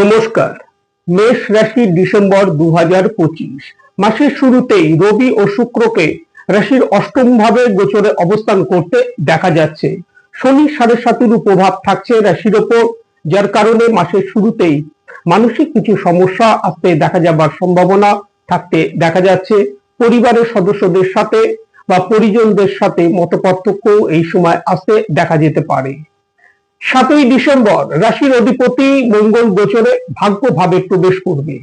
নমস্কার। মেষ রাশি ডিসেম্বর দু হাজার পঁচিশ। মাসের শুরুতেই রবি ও শুক্রকে রাশির অষ্টম ভাবে গোচরে অবস্থান করতে দেখা যাচ্ছে। শনি সাড়ে সাতের প্রভাব থাকছে রাশির ওপর, যার কারণে মাসের শুরুতেই মানসিক কিছু সমস্যা আসতে দেখা যাবার সম্ভাবনা থাকতে দেখা যাচ্ছে। পরিবারের সদস্যদের সাথে বা পরিজনদের সাথে মতপার্থক্য এই সময় আসতে দেখা যেতে পারে। সাতই ডিসেম্বর রাশির অধিপতি মঙ্গল গোচরে ভাগ্যভাবে প্রবেশ করবে।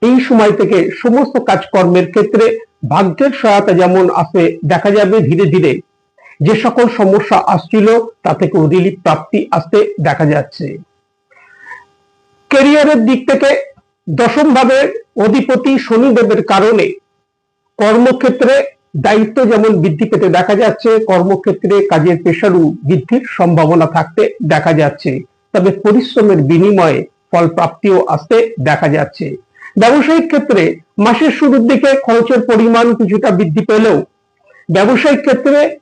এই সময় থেকে সমস্ত কাজকর্মের ক্ষেত্রে ভাগ্যের সহায়তা যেমন আসে দেখা যাবে ধীরে ধীরে। যে সকল সমস্যা আসছিল, তা থেকে রিলিফ প্রাপ্তি আসতে দেখা যাচ্ছে। ক্যারিয়ারের দিক থেকে দশম ভাবের অধিপতি শনিদেবের কারণে কর্মক্ষেত্রে দায়িত্ব যেমন বৃদ্ধি পেতে দেখা যাচ্ছে, কর্মক্ষেত্রে কাজের পেশারও বৃদ্ধির সম্ভাবনা থাকতে দেখা যাচ্ছে। তবে পরিশ্রমের বিনিময়ে ফল প্রাপ্তিও আসতে দেখা যাচ্ছে। ব্যবসায়িক ক্ষেত্রে মাসের শুরুর দিকে খরচের পরিমাণ কিছুটা বৃদ্ধি পেলেও ব্যবসায়িক ক্ষেত্রে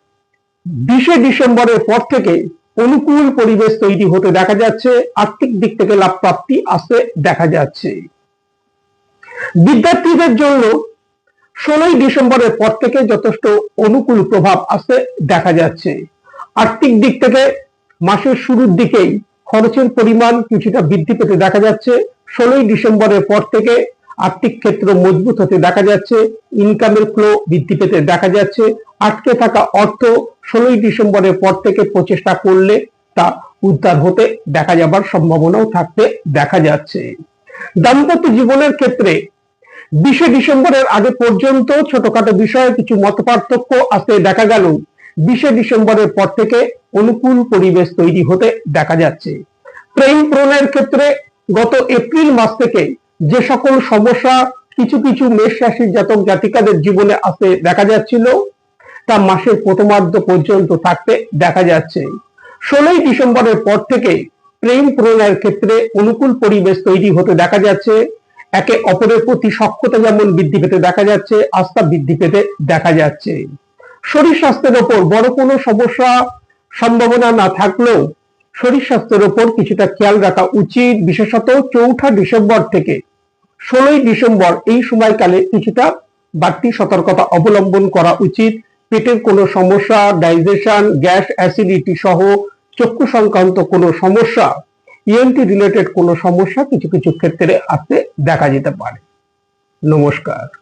বিশে ডিসেম্বরের পর থেকে অনুকূল পরিবেশ তৈরি হতে দেখা যাচ্ছে, আর্থিক দিক থেকে লাভ প্রাপ্তি আসতে দেখা যাচ্ছে। বিদ্যার্থীদের জন্য ষোলোই ডিসেম্বরের পর থেকে যথেষ্ট অনুকূল প্রভাব আসতে দেখা যাচ্ছে। আর্থিক দিক থেকে মাসের শুরুর দিকেই খরচের পরিমাণ কিছুটা বৃদ্ধি পেতে দেখা যাচ্ছে। ষোলোই ডিসেম্বরের পর থেকে আর্থিক ক্ষেত্র মজবুত হতে দেখা যাচ্ছে ইনকামের ফ্লো বৃদ্ধি পেতে দেখা যাচ্ছে। আটকে থাকা অর্থ ষোলোই ডিসেম্বরের পর থেকে প্রচেষ্টা করলে তা উদ্ধার হতে দেখা যাবার সম্ভাবনাও থাকতে দেখা যাচ্ছে। দাম্পত্য জীবনের ক্ষেত্রে বিশে ডিসেম্বরের আগে পর্যন্ত ছোটখাটো বিষয়ে কিছু মত পার্থক্য আসতে দেখা গেল। বিশে ডিসেম্বরের পর থেকে অনুকূল পরিবেশ তৈরি হতে দেখা যাচ্ছে। প্রেম প্রণয়ের ক্ষেত্রে গত এপ্রিল মাস থেকে যে সকল সমস্যা, কিছু কিছু মেষ রাশির জাতক জাতিকাদের জীবনে আসতে দেখা যাচ্ছিল, তা মাসের প্রথমার্ধ পর্যন্ত থাকতে দেখা যাচ্ছে। ষোলোই ডিসেম্বরের পর থেকে প্রেম প্রণয়ের ক্ষেত্রে অনুকূল পরিবেশ তৈরি হতে দেখা যাচ্ছে। একে অপরের প্রতি সক্ষতা যেমন বৃদ্ধি পেতে দেখা যাচ্ছে, আস্থা বৃদ্ধি পেতে দেখা যাচ্ছে। শরীর স্বাস্থ্যের ওপর বড় কোনো সমস্যা, সম্ভাবনা না থাকলেও শরীর স্বাস্থ্যের ওপর কিছুটা খেয়াল রাখা উচিত, বিশেষত চৌঠা ডিসেম্বর থেকে। ষোলোই ডিসেম্বর এই সময়কালে কিছুটা বাড়তি সতর্কতা অবলম্বন করা উচিত। পেটের কোনো সমস্যা, ডাইজেশন, গ্যাস অ্যাসিডিটি সহ চক্ষু সংক্রান্ত কোনো সমস্যা ইএনটি রিলেটেড কোনো সমস্যা কিছু কিছু ক্ষেত্রে আসতে দেখা যেতে পারে। নমস্কার।